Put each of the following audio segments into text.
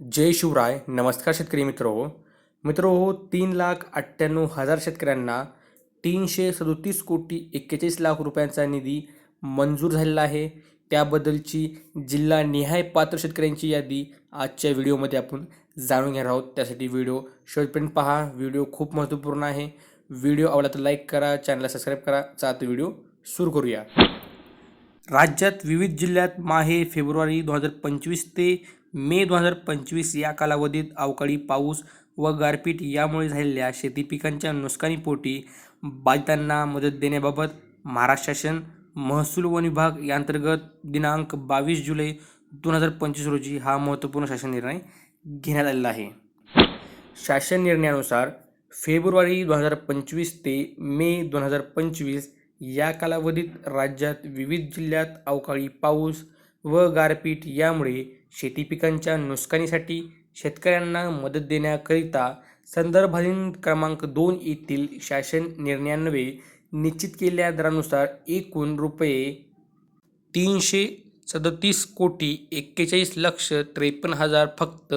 जय शिवराय. नमस्कार शेतकरी मित्र. हो मित्र हो तीन लाख अठ्ठ्याण्णव हजार शेतकऱ्यांना तीनशे सदोतीस कोटी एक्केचाळीस लाख रुपयांचा निधी मंजूर झालेला आहे. त्याबद्दलची जिल्हा निहाय पात्र शेतकऱ्यांची यादी आजच्या व्हिडिओमध्ये आपण जाणून घेणार आहोत. त्यासाठी व्हिडिओ शेवटपर्यंत पहा. व्हिडिओ खूप महत्त्वपूर्ण आहे. व्हिडिओ आवडला तर लाईक करा चॅनलला सबस्क्राईब करा. चालतं व्हिडिओ सुरू करूया. राज्यात विविध जिल्ह्यात माहे फेब्रुवारी दोन हजार पंचवीस ते मे दोन हजार पंचवीस या कालावधीत अवकाळी पाऊस व गारपीट यामुळे झालेल्या शेती पिकांच्या नुकसानीपोटी बाधितांना मदत देण्याबाबत महाराष्ट्र शासन महसूल वन विभाग यांतर्गत दिनांक बावीस जुलै दोन हजार पंचवीस रोजी हा महत्त्वपूर्ण शासन निर्णय घेण्यात आलेला आहे. शासन निर्णयानुसार फेब्रुवारी दोन हजार पंचवीस ते मे दोन हजार पंचवीस या कालावधीत राज्यात विविध जिल्ह्यात अवकाळी पाऊस व गारपीट यामुळे शेती पिकांच्या नुकसानीसाठी शेतकऱ्यांना मदत देण्याकरिता संदर्भाधीन क्रमांक दोन येथील शासन निर्णयान्वये निश्चित केलेल्या दरानुसार एकूण रुपये तीनशे सदतीस कोटी एक्केचाळीस लक्ष त्रेपन्न हजार फक्त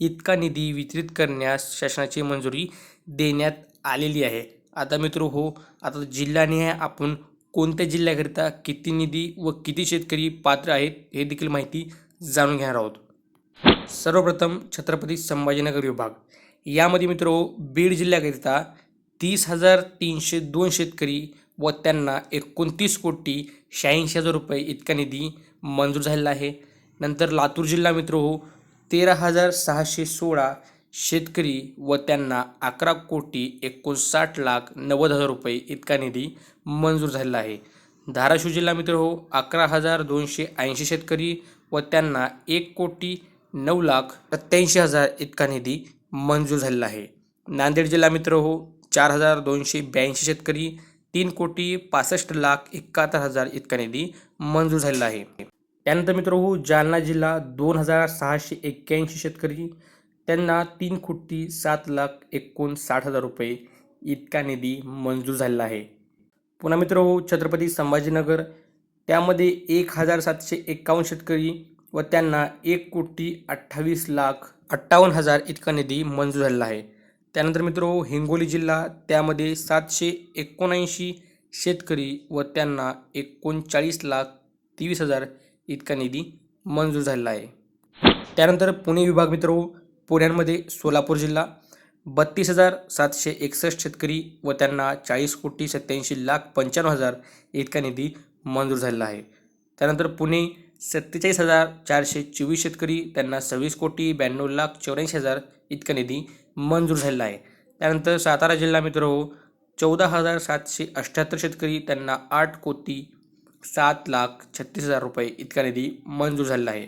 इतका निधी वितरित करण्यास शासनाची मंजुरी देण्यात आलेली आहे. आता मित्र हो आता जिल्हानिहाय आपण कोणत्या जिल्ह्याकरिता किती निधी व किती शेतकरी पात्र आहेत हे देखील माहिती जाणून घेणार आहोत. सर्वप्रथम छत्रपती संभाजीनगर विभाग. यामध्ये मित्र हो बीड जिल्ह्याकरिता तीस हजार तीनशे दोन शेतकरी व त्यांना एकोणतीस कोटी शहाऐंशी हजार रुपये इतका निधी मंजूर झालेला आहे. नंतर लातूर जिल्हा मित्र हो तेरा हजार सहाशे सोळा शेतकरी व त्यांना अकरा कोटी एकोणसाठ लाख नव्वद हजार रुपये इतका निधी मंजूर झालेला आहे. धाराशिव जिल्हा मित्र हो अकरा हजार दोनशे ऐंशी शेतकरी व त्यांना एक कोटी नऊ लाख सत्त्याऐंशी हजार इतका निधी मंजूर झालेला आहे. नांदेड जिल्हा मित्र हो चार हजार दोनशे ब्याऐंशी शेतकरी तीन कोटी पासष्ट लाख एकाहत्तर हजार इतका निधी मंजूर झालेला आहे. त्यानंतर मित्र हो जालना जिल्हा दोन हजार सहाशे एक्क्याऐंशी शेतकरी त्यांना तीन कोटी सात लाख एकोणसाठ हजार रुपये इतका निधी मंजूर झालेला आहे. पुन्हा मित्र हो छत्रपती संभाजीनगर त्यामध्ये एक हजार सातशे एक्कावन्न शेतकरी व त्यांना एक कोटी अठ्ठावीस लाख अठ्ठावन्न हजार इतका निधी मंजूर झालेला आहे. त्यानंतर मित्र हो हिंगोली जिल्हा त्यामध्ये सातशे एकोणऐंशी शेतकरी व त्यांना एकोणचाळीस लाख तेवीस हजार इतका निधी मंजूर झालेला आहे. त्यानंतर पुणे विभाग मित्र पुण्यामध्ये सोलापूर जिल्हा बत्तीस हजार सातशे एकसष्ट शेतकरी व त्यांना चाळीस कोटी सत्याऐंशी लाख पंच्याण्णव हजार इतका निधी मंजूर झालेला आहे. त्यानंतर पुणे सत्तेचाळीस हजार चारशे चोवीस शेतकरी त्यांना सव्वीस कोटी ब्याण्णव लाख चौऱ्याऐंशी हजार इतका निधी मंजूर झालेला आहे. त्यानंतर सातारा जिल्हा मित्र हो चौदा हजार सातशे अठ्ठ्याहत्तर शेतकरी त्यांना आठ कोटी सात लाख छत्तीस हजार रुपये इतका निधी मंजूर झालेला आहे.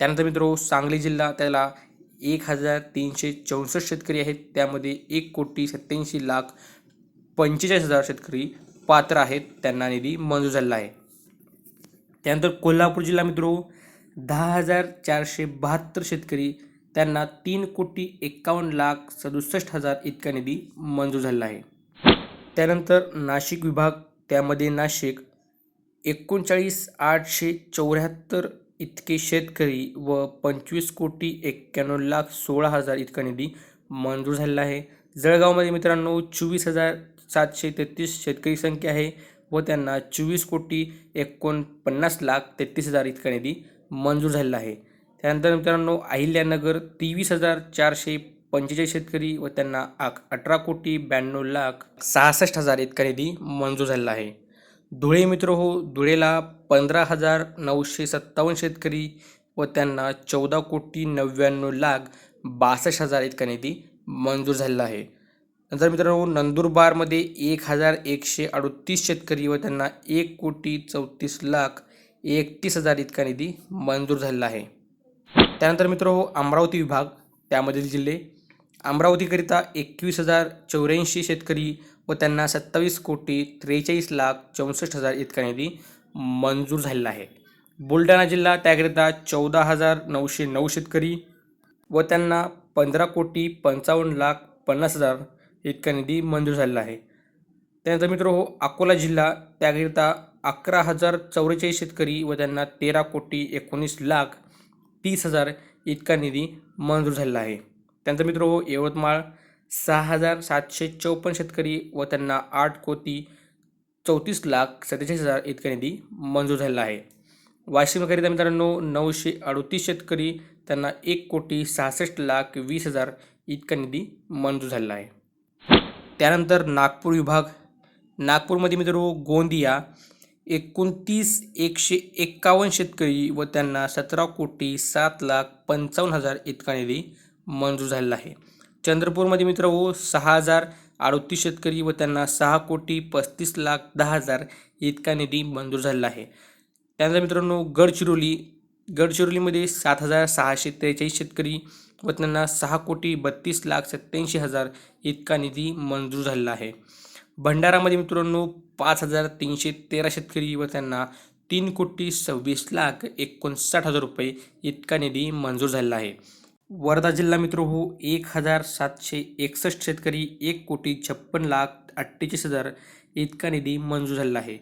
त्यानंतर मित्र हो, सांगली जिल्हा त्याला एक हजार तीनशे चौसष्ट शेतकरी आहेत. त्यामध्ये एक कोटी सत्त्याऐंशी लाख पंचेचाळीस हजार शेतकरी पात्र आहेत. त्यांना निधी मंजूर झालेला आहे. त्यानंतर कोल्हापूर जिल्हा मित्र दहा हजार चारशे बहात्तर शेतकरी त्यांना तीन कोटी एक्कावन्न लाख सदुसष्ट हजार इतका निधी मंजूर झालेला आहे. त्यानंतर नाशिक विभाग त्यामध्ये नाशिक एकोणचाळीस आठशे चौऱ्याहत्तर इतके शेतकरी व पंचवीस कोटी एक्क्याण्णव लाख सोळा हजार इतका निधी मंजूर झालेला आहे. जळगावमध्ये मित्रांनो चोवीस हजार सातशे तेहतीस शेतकरी संख्या आहे. व त्यांना चोवीस कोटी एकोणपन्नास लाख तेहतीस हजार इतका निधी मंजूर झालेला आहे. त्यानंतर मित्रांनो अहिल्यानगर तेवीस हजार चारशे पंचेचाळीस शेतकरी व त्यांना आक अठरा कोटी ब्याण्णव लाख सहासष्ट हजार इतका निधी मंजूर झालेला आहे. धुळे मित्र हो धुळेला पंधरा हजार नऊशे सत्तावन्न शेतकरी व त्यांना चौदा कोटी नव्याण्णव लाख बासष्ट हजार इतका निधी मंजूर झालेला आहे. नंतर मित्रांनो नंदुरबारमध्ये एक हजार एकशे अडतीस शेतकरी व त्यांना एक कोटी चौतीस लाख एकतीस हजार इतका निधी मंजूर झालेला आहे. त्यानंतर मित्र हो अमरावती विभाग त्यामधील जिल्हे. अमरावतीकरिता एकवीस हजार चौऱ्याऐंशी शेतकरी व त्यांना सत्तावीस कोटी त्रेचाळीस लाख चौसष्ट हजार इतका निधी मंजूर झालेला आहे. बुलढाणा जिल्हा त्याकरिता चौदा हजार नऊशे नऊ शेतकरी व त्यांना पंधरा कोटी पंचावन्न लाख पन्नास हजार इतका निधी मंजूर झालेला आहे. त्यानंतर मित्र हो अकोला जिल्हा त्याकरिता अकरा हजार चौवेचाळीस शेतकरी व त्यांना तेरा कोटी एकोणीस लाख तीस हजार इतका निधी मंजूर झालेला आहे. त्यांचा मित्र हो यवतमाळ सहा हजार सातशे चौपन्न शेतकरी व त्यांना आठ कोटी चौतीस लाख सत्तेचाळीस हजार इतका निधी मंजूर झालेला आहे. वाशिमकरिता मित्रांनो नऊशे अडतीस शेतकरी त्यांना एक कोटी सहासष्ट लाख वीस हजार इतका निधी मंजूर झालेला आहे. त्यानंतर नागपूर विभाग. नागपूरमध्ये मित्र गोंदिया एकोणतीस एकशे एक्कावन्न शेतकरी व त्यांना सतरा कोटी सात लाख पंचावन्न हजार इतका निधी मंजूर झालेला आहे. चंद्रपूरमध्ये मित्र हो सहा हजार अडोतीस शेतकरी व त्यांना सहा कोटी पस्तीस लाख दहा हजार इतका निधी मंजूर झालेला आहे. त्यानंतर मित्रांनो गडचिरोली गडचिरोलीमध्ये सात हजार सहाशे त्रेचाळीस शेतकरी व त्यांना सहा कोटी बत्तीस लाख सत्त्याऐंशी हजार इतका निधी मंजूर झालेला आहे. भंडारामध्ये मित्रांनो पाच हजार तीनशे तेरा शेतकरी व त्यांना तीन कोटी सव्वीस लाख एकोणसाठ हजार रुपये इतका निधी मंजूर झालेला आहे. वर्धा जिल्हा मित्र हो एक हजार सातशे एकसष्ट शेतकरी एक कोटी छप्पन लाख अठ्ठेचाळीस हजार इतका निधी मंजूर झालेला आहे.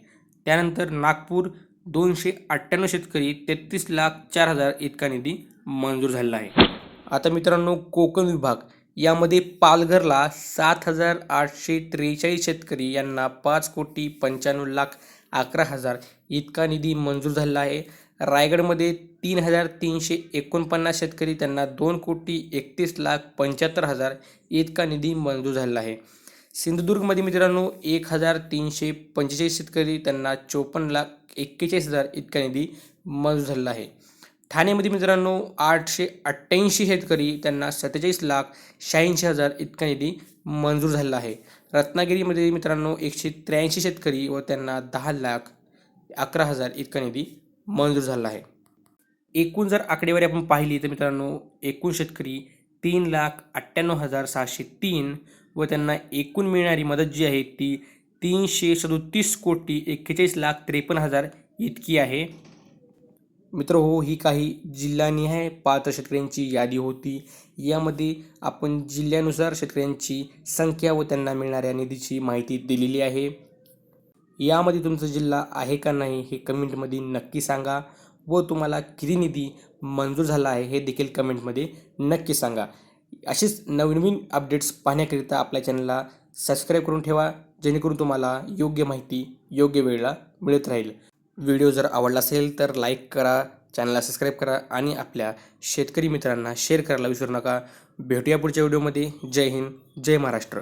त्यानंतर नागपूर दोनशे अठ्ठ्याण्णव शेतकरी तेहतीस लाख चार हजार इतका निधी मंजूर झालेला आहे. आता मित्रांनो कोकण विभाग यामध्ये पालघरला सात हजार आठशे त्रेचाळीस शेतकरी यांना पाच कोटी पंच्याण्णव लाख अकरा हजार इतका निधी मंजूर झालेला आहे. रायगडमध्ये तीन हजार तीनशे एकोणपन्नास शेतकरी त्यांना दोन कोटी एकतीस लाख पंच्याहत्तर हजार इतका निधी मंजूर झालेला आहे. सिंधुदुर्गमध्ये मित्रांनो एक हजार तीनशे पंचेचाळीस शेतकरी त्यांना चोपन्न लाख एक्केचाळीस हजार इतका निधी मंजूर झालेला आहे. ठाणेमध्ये मित्रांनो आठशे अठ्ठ्याऐंशी शेतकरी त्यांना सत्तेचाळीस लाख शहाऐंशी हजार इतका निधी मंजूर झालेला आहे. रत्नागिरीमध्ये मित्रांनो एकशे त्र्याऐंशी शेतकरी व त्यांना दहा लाख अकरा हजार इतका निधी मंजूर झाला आहे. एकूण जर आकडेवारी आपण पाहिली तर मित्रांनो एकूण शेतकरी तीन लाख अठ्ठ्याण्णव हजार सहाशे तीन व त्यांना एकूण मिळणारी मदत जी आहे ती तीनशे सदोतीस कोटी एक्केचाळीस लाख त्रेपन्न हजार इतकी आहे. मित्र हो ही काही जिल्हानिहाय पात्र शेतकऱ्यांची यादी होती. यामध्ये आपण जिल्ह्यानुसार शेतकऱ्यांची संख्या व त्यांना मिळणाऱ्या निधीची माहिती दिलेली आहे. यामध्ये तुमचा जिल्हा आहे का नाही हे कमेंटमध्ये नक्की सांगा व तुम्हाला किती निधी मंजूर झाला आहे हे देखील कमेंटमध्ये नक्की सांगा. असेच नवनवीन अपडेट्स पाहण्याकरिता आपल्या चॅनलला सबस्क्राईब करून ठेवा. जेणेकरून तुम्हाला योग्य माहिती योग्य वेळेला मिळत राहील. व्हिडिओ जर आवडला असेल तर लाईक करा चॅनलला सबस्क्राईब करा आणि आपल्या शेतकरी मित्रांना शेअर करायला विसरू नका. भेटूया पुढच्या व्हिडिओमध्ये. जय हिंद जय महाराष्ट्र.